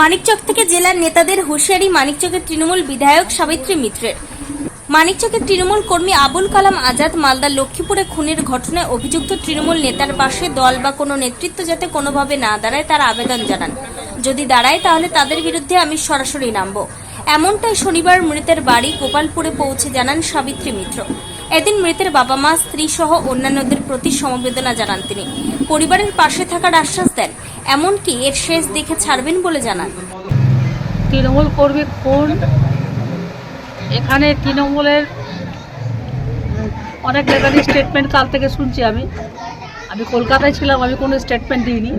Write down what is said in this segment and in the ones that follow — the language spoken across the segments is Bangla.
মানিকচক থেকে জেলার নেতাদের হুঁশিয়ারি মানিকচকের তৃণমূল বিধায়ক সাবিত্রী মিত্রের। মানিকচকের তৃণমূল কর্মী আবুল কালাম আজাদ মালদার লক্ষ্মীপুরে খুনের ঘটনায় অভিযুক্ত তৃণমূল নেতার পাশে দল বা কোনো নেতৃত্ব যাতে কোনোভাবে না দাঁড়ায় তার আবেদন জানান। যদি দাঁড়ায় তাহলে তাদের বিরুদ্ধে আমি সরাসরি নামব। এমনটাই শনিবার মৃতের বাড়ি গোপালপুরে পৌঁছে জানান সাবিত্রী মিত্র। এদিন মৃতের বাবা মা, স্ত্রী সহ অন্যান্যদের প্রতি সমবেদনা জানান তিনি। পরিবারের পাশে থাকার আশ্বাস দেন। এমনকি এর শেষ দেখে ছাড়বেন বলে জানান। তৃণমূল কর্মী খুন এখানে তৃণমূলের অনেক নেতারই স্টেটমেন্ট কাল থেকে শুনছি আমি। আমি কলকাতায় ছিলাম, আমি কোনো স্টেটমেন্ট দিইনি।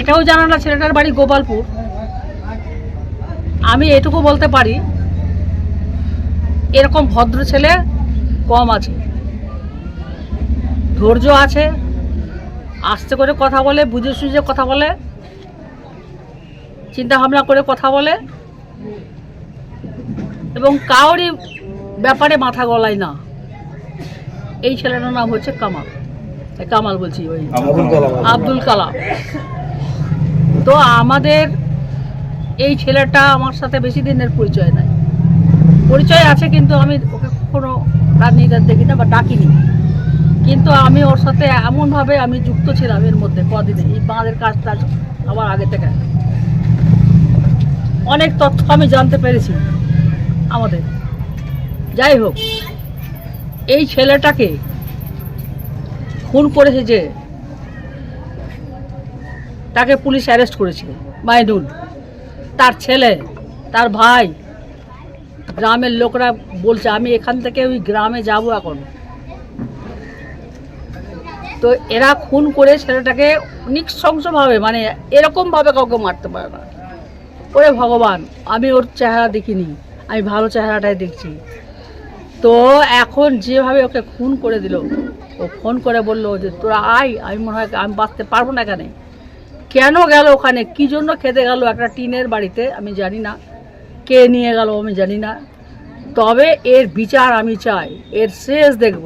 এটাও জানা না ছেলেটার বাড়ি গোপালপুর। আমি এটুকু বলতে পারি এরকম ভদ্র ছেলে কম আছে। ধৈর্য আছে। আস্তে করে কথা বলে বুঝে সুঝে কথা বলে চিন্তা ভাবনা করে কথা বলে এবং কাউরই ব্যাপারে মাথা গলায় না। এই ছেলেটার নাম হচ্ছে কামাল। কামাল বলছি ওই। আব্দুল কালাম। আব্দুল কালাম। তো আমাদের এই ছেলেটা আমার সাথে বেশি দিনের পরিচয় নাই। পরিচয় আছে কিন্তু আমি ওকে কোনো রাজনীতি দেখি না বা ডাকিনি। কিন্তু আমি ওর সাথে এমনভাবে আমি যুক্ত ছিলাম এর মধ্যে কদিনে, এই বাঁধের কাজ টাজ আমার আগে থেকে। অনেক তথ্য আমি জানতে পেরেছি আমাদের। যাই হোক, এই ছেলেটাকে খুন করেছে যে, তাকে পুলিশ অ্যারেস্ট করেছিল মাইনুল তার ছেলে, তার ভাই গ্রামের লোকরা বলছে, আমি এখান থেকে ওই গ্রামে যাব এখন। তো এরা খুন করে ছেলেটাকে নিঃশংসভাবে মানে এরকমভাবে কাউকে মারতে পারে না। ওরে ভগবান, আমি ওর চেহারা দেখিনি, আমি ভালো চেহারাটাই দেখছি। তো এখন যেভাবে ওকে খুন করে দিল, ও ফোন করে বলল যে, তোরা আয়, আমি মনে হয় আমি বাঁচতে পারব না এখানে। কেন গেল ওখানে? কি জন্য খেতে গেল একটা টিনের বাড়িতে? আমি জানি না। কে নিয়ে গেল আমি জানি না। তবে এর বিচার আমি চাই এর শেষ দেখব।